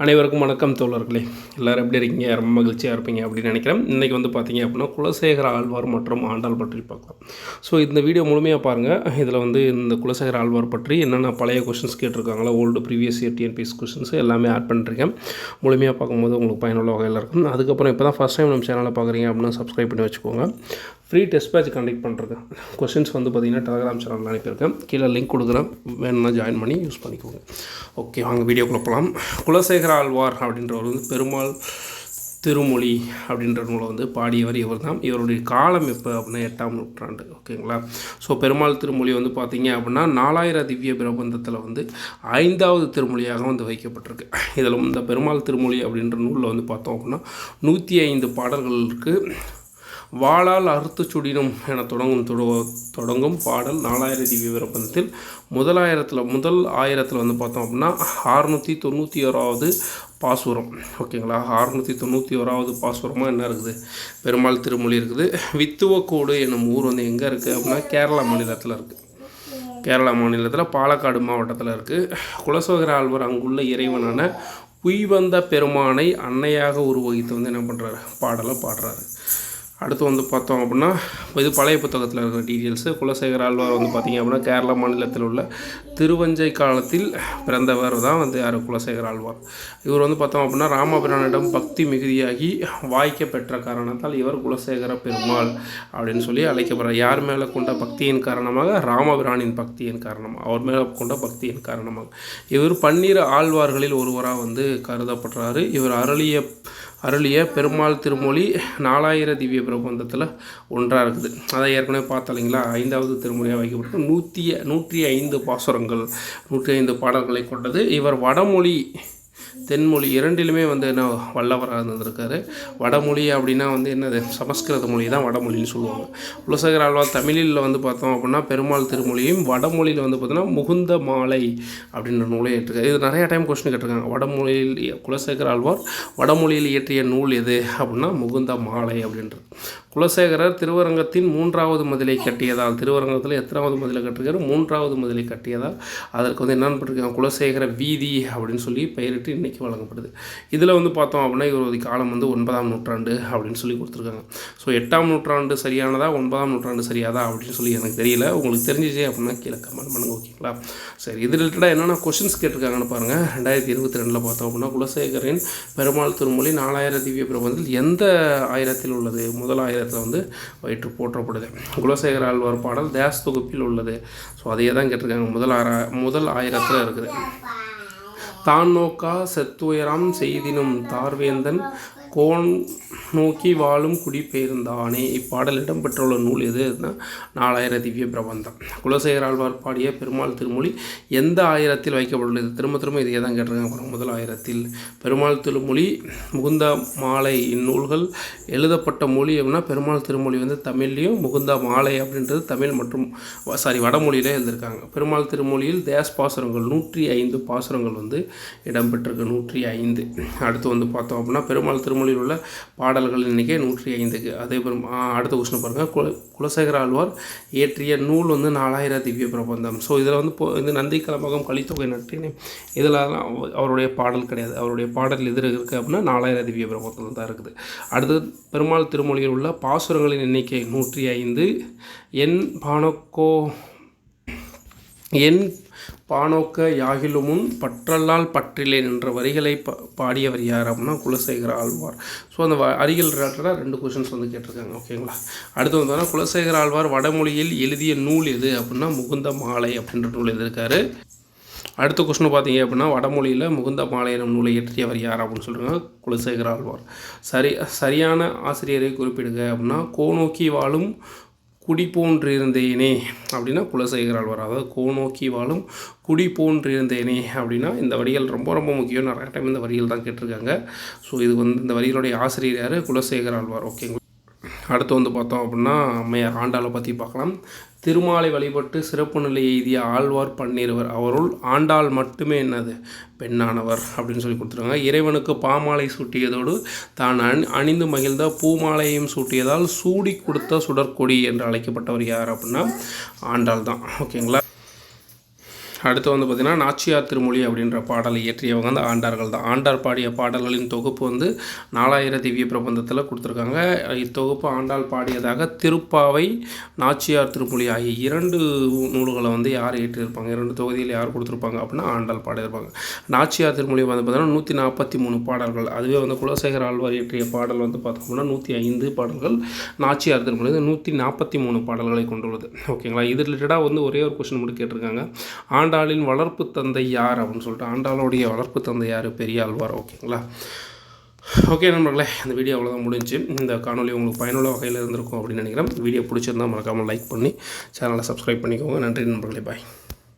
அனைவருக்கும் வணக்கம் தோழர்களே. எல்லோரும் எப்படி இருக்கீங்க? ரொம்ப மகிழ்ச்சியாக இருப்பீங்க அப்படின்னு நினைக்கிறேன். இன்றைக்கி வந்து பார்த்தீங்க அப்படின்னா குலசேகர ஆழ்வார் மற்றும் ஆண்டாள் பற்றி பார்க்கலாம். ஸோ இந்த வீடியோ முழுமையாக பாருங்கள் இதில் வந்து இந்த குலசேகர ஆழ்வார் பற்றி என்னென்ன பழைய questions கேட்டிருக்காங்களோ old previous year TNPS questions எல்லாமே ஆட் பண்ணிருக்கேன். முழுமையாக பார்க்கும்போது உங்களுக்கு பயனுள்ள வகையில் இருக்கும். அதுக்கப்புறம் இப்போ தான் ஃபஸ்ட் டைம் நம்ம சேனலை பார்க்குறீங்க அப்படின்னா சப்ஸ்கிரைப் பண்ணி வச்சுக்கோங்க. ஃப்ரீ டெஸ்ட் பேட்ச் கண்டக்ட் பண்ணுறேன் கொஷின்ஸ் வந்து பார்த்தீங்கன்னா டெலகிராம் சேனல் அனுப்பியிருக்கேன். கீழே லிங்க் கொடுக்குறேன். வேணும்னா ஜாயின் பண்ணி யூஸ் பண்ணிக்கோங்க. ஓகே வாங்க வீடியோக்குள்ளே போகலாம் குலசேகர ஆழ்வார் அப்படின்றவர் வந்து பெருமாள் திருமொழி அப்படின்ற நூலை வந்து பாடியவர் இவர் தான் இவருடைய காலம் எப்போ அப்படின்னா எட்டாம் நூற்றாண்டு. ஓகேங்களா ஸோ பெருமாள் திருமொழி வந்து பார்த்தீங்க அப்படின்னா நாலாயிரம் திவ்ய பிரபந்தத்தில் வந்து ஐந்தாவது திருமொழியாக வந்து வைக்கப்பட்டிருக்கு. இதில் இந்த பெருமாள் திருமொழி அப்படின்ற நூலில் வந்து பார்த்தோம் அப்படின்னா நூற்றி ஐந்து பாடல்கள் இருக்குது வாளால் அறுத்து சுடினும் என தொடங்கும் தொடங்கும் பாடல் நாலாயிரத்தி விவரப்பந்தத்தில் முதலாயிரத்தில் முதல் ஆயிரத்தில் வந்து பார்த்தோம் அப்படின்னா அறுநூற்றி தொண்ணூற்றி ஓராவது பாசுரம். ஓகேங்களா? அறுநூற்றி தொண்ணூற்றி ஓராவது பாசுரமாக என்ன இருக்குது? பெருமாள் திருமொழி இருக்குது. வித்துவக்கோடு என்னும் ஊர் வந்து எங்கே இருக்குது அப்படின்னா கேரளா மாநிலத்தில் இருக்குது கேரளா மாநிலத்தில் பாலக்காடு மாவட்டத்தில் இருக்குது குலசோகர ஆழ்வர் அங்குள்ள இறைவனான உய்வந்த பெருமானை அன்னையாக உருவகித்து வந்து என்ன பண்ணுறாரு பாடலை பாடுறாரு. அடுத்து வந்து பார்த்தோம் அப்படின்னா இது பழைய புத்தகத்தில் இருக்கிற டீட்டெயில்ஸு குலசேகர ஆழ்வார் வந்து பார்த்திங்க அப்படின்னா கேரள மாநிலத்தில் உள்ள திருவஞ்சை காலத்தில் பிறந்தவர் தான் வந்து யார்? குலசேகர ஆழ்வார். இவர் வந்து பார்த்தோம் அப்படின்னா ராமபிரானிடம் பக்தி மிகுதியாகி வாய்க்க பெற்ற காரணத்தால் இவர் குலசேகர பெருமாள் அப்படின்னு சொல்லி அழைக்கப்படுறார். யார் மேலே கொண்ட பக்தியின் காரணமாக? ராமபிரானின் பக்தியின் காரணமாக அவர் மேலே கொண்ட பக்தியின் காரணமாக. இவர் பன்னிரு ஆழ்வார்களில் ஒருவராக வந்து கருதப்படுறாரு. இவர் அருளிய அருளிய பெருமாள் திருமொழி நாலாயிர திவ்ய பிரபந்தத்தில் ஒன்றாக இருக்குது. அதை ஏற்கனவே பார்த்தலைங்களா ஐந்தாவது திருமொழியாக வைக்கப்பட்டு நூற்றி நூற்றி ஐந்து பாசுரங்கள் நூற்றி ஐந்து பாடல்களை கொண்டது. இவர் வடமொழி தென்மொழி இரண்டிலுமே வந்து என்ன வல்லவராக இருந்திருக்காரு. வடமொழி அப்படின்னா வந்து என்னது சமஸ்கிருத மொழி தான் வடமொழின்னு சொல்லுவாங்க. குலசேகர ஆழ்வார் தமிழில் வந்து பார்த்தோம் அப்படின்னா பெருமாள் திருமொழியும் வடமொழியில் வந்து பார்த்தோன்னா முகுந்த மாலை அப்படின்ற நூலை ஏற்றுக்காரு இது நிறைய டைம் கொஸ்டின் கேட்டிருக்காங்க. வடமொழியில் குலசேகர ஆழ்வார் வடமொழியில் இயற்றிய நூல் எது அப்படின்னா முகுந்த மாலை அப்படின்றது. குலசேகரர் திருவரங்கத்தின் மூன்றாவது மதிலை கட்டியதால் திருவரங்கத்தில் எத்தனாவது மதிலை கட்டிருக்காரு? மூன்றாவது மதிலை கட்டியதால் அதற்கு வந்து என்னென்னு பண்ணிருக்காங்க? குலசேகர வீதி அப்படின்னு சொல்லி பெயரிட்டு இன்றைக்கி வழங்கப்படுது. இதில் வந்து பார்த்தோம் அப்படின்னா இவரது காலம் வந்து ஒன்பதாம் நூற்றாண்டு அப்படின்னு சொல்லி கொடுத்துருக்காங்க. ஸோ எட்டாம் நூற்றாண்டு சரியானதா ஒன்பதாம் நூற்றாண்டு சரியாதா அப்படின்னு சொல்லி எனக்கு தெரியல. உங்களுக்கு தெரிஞ்சிச்சே அப்படின்னா கீழே கமெண்ட் பண்ணுங்க ஓகேங்களா? சரி இது ரிலேட்டடாக என்னென்ன கொஷின்ஸ் கேட்டிருக்காங்கன்னு பாருங்கள் ரெண்டாயிரத்தி இருபத்தி ரெண்டில் பார்த்தோம் அப்படின்னா குலசேகரின் பெருமாள் திருமொழி நாலாயிரம் திவ்ய பிரபந்தத்தில் எந்த ஆயிரத்தில் உள்ளது? முதல் இடத்துல வந்து வயிற்று போற்றப்படுது. குலசேகர ஆழ்வார் பாடல் தேஸ் தொகுப்பில் உள்ளது. ஸோ அதையே தான் கேட்டிருக்காங்க. முதல் ஆற முதல் ஆயிரத்தில் இருக்குது. தான் நோக்கா செத்துயரம் செய்தினும் தார்வேந்தன் கோன் நோக்கி வாழும் குடிபெயர்ந்தானே. இப்பாடல் இடம்பெற்றுள்ள நூல் எதுனா நாலாயிர திவ்ய பிரபந்தம். குலசேகர ஆழ்வார் பாடிய பெருமாள் திருமொழி எந்த ஆயிரத்தில் வைக்கப்பட்டுள்ளது? திரும்ப திரும்ப இதையே தான் கேட்டிருக்காங்க. முதல் ஆயிரத்தில் பெருமாள் திருமொழி முகுந்த மாலை இந்நூல்கள் எழுதப்பட்ட மொழி அப்படின்னா பெருமாள் திருமொழி வந்து தமிழ்லேயும் முகுந்த மாலை அப்படின்றது தமிழ் மற்றும் சாரி வடமொழியிலே எழுதியிருக்காங்க. பெருமாள் திருமொழியில் தேஸ் பாசுரங்கள் நூற்றி ஐந்து பாசுரங்கள் வந்து இடம்பெற்றிருக்கு. நூற்றி ஐந்து. அடுத்து வந்து பார்த்தோம் அப்படின்னா பெருமாள் திருமொழியில் உள்ள பாடல்கள் எண்ணிக்கை நூற்றி ஐந்துக்கு. அதே பெரும் அடுத்த கொஸ்டின் பாருங்கள் குல குலசேகர ஆழ்வார் இயற்றிய நூல் வந்து நாலாயிரம் திவ்ய பிரபந்தம். ஸோ இதில் வந்து இந்த நந்தி கலமகம் கலித்தொகை நட்டினே இதெல்லாம் அவருடைய பாடல் கிடையாது. அவருடைய பாடல் எதிர் இருக்குது அப்படின்னா நாலாயிரம் திவ்ய பிரபந்தம் தான் இருக்குது. அடுத்து பெருமாள் திருமொழியில் உள்ள பாசுரங்களின் எண்ணிக்கை நூற்றி ஐந்து. என் பானக்கோ என் பானோக்க யாகிலுமுன் பற்றல்லால் பற்றிலேன் என்ற வரிகளை ப பாடியவர் யார் அப்படின்னா குலசேகர ஆழ்வார். ஸோ அந்த அருகில் ரிலேட்டடாக ரெண்டு கொஷின்ஸ் வந்து கேட்டிருக்காங்க. ஓகேங்களா அடுத்து வந்தோன்னா குலசேகர ஆழ்வார் வடமொழியில் எழுதிய நூல் எது அப்படின்னா முகுந்த மாலை அப்படின்ற நூல் எழுதியிருக்காரு. அடுத்த கொஸ்டின் பார்த்தீங்க அப்படின்னா வடமொழியில் முகுந்த மாலையனம் நூலை இயற்றியவர் யார் அப்படின்னு சொல்கிறாங்க குலசேகர ஆழ்வார். சரி சரியான ஆசிரியரை குறிப்பிடுங்க அப்படின்னா கோநோக்கி வாழும் குடி போன்றிருந்தேனே அப்படின்னா குலசேகர் ஆழ்வார் அதாவது கோநோக்கி வாழும் குடி போன்றிருந்தேனே அப்படின்னா இந்த வரிகள் ரொம்ப ரொம்ப முக்கியம். நிறைய டைம் இந்த வரிகள் தான் கேட்டிருக்காங்க. ஸோ இது வந்து இந்த வரிகளுடைய ஆசிரியர் யார்? குலசேகர் ஆழ்வார். ஓகேங்களா அடுத்து வந்து பார்த்தோம் அப்படின்னா அம்மையார் ஆண்டாளை பற்றி பார்க்கலாம். திருமாலை வழிபட்டு சிறப்பு நிலை எய்திய ஆழ்வார் பன்னிருவர். அவருள் ஆண்டாள் மட்டுமே என்னது? பெண்ணானவர் அப்படின்னு சொல்லி கொடுத்துருக்காங்க. இறைவனுக்கு பாமாலை சூட்டியதோடு தான் அணி அணிந்து மகிழ்ந்த பூமாலையும் சூட்டியதால் சூடி கொடுத்த சுடற்கொடி என்று அழைக்கப்பட்டவர் யார் அப்படின்னா ஆண்டாள் தான். ஓகேங்களா? அடுத்து வந்து பார்த்திங்கன்னா நாச்சியார் திருமொழி அப்படின்ற பாடலை இயற்றியவங்க வந்து ஆண்டார்கள் தான். ஆண்டார் பாடிய பாடல்களின் தொகுப்பு வந்து நாலாயிர திவ்ய பிரபந்தத்தில் கொடுத்துருக்காங்க. இத்தொகுப்பு ஆண்டாள் பாடியதாக திருப்பாவை நாச்சியார் திருமொழி ஆகிய இரண்டு நூல்களை வந்து யார் இயற்றியிருப்பாங்க? இரண்டு தொகுதியில் யார் கொடுத்துருப்பாங்க அப்படின்னா ஆண்டாள் பாடியிருப்பாங்க. நாச்சியார் திருமொழி வந்து பார்த்திங்கன்னா நூற்றி நாற்பத்தி மூணு பாடல்கள். அதுவே வந்து குலசேகர ஆழ்வார் இயற்றிய பாடல் வந்து பார்த்தோம்னா நூற்றி ஐந்து பாடல்கள். நாச்சியார் திருமொழி வந்து நூற்றி நாற்பத்தி மூணு பாடல்களை கொண்டுள்ளது. ஓகேங்களா? இது ரிலேட்டடாக வந்து ஒரே ஒரு கொஸ்டின் மட்டும் கேட்டிருக்காங்க. ஆண்டாளின் வளர்ப்பு தந்தை யார் அப்படின்னு சொல்லிட்டு ஆண்டாளுடைய வளர்ப்பு தந்தை யார்? பெரியாழ்வார். ஓகேங்களா? ஓகே நண்பர்களே இந்த வீடியோ அவ்வளோதான் முடிஞ்சு. இந்த காணொலி உங்களுக்கு பயனுள்ள வகையில் இருந்திருக்கும் அப்படின்னு நினைக்கிறேன். வீடியோ பிடிச்சிருந்தால் மறக்காமல் லைக் பண்ணி சேனலை சப்ஸ்கிரைப் பண்ணிக்கோங்க. நன்றி நண்பர்களே பாய்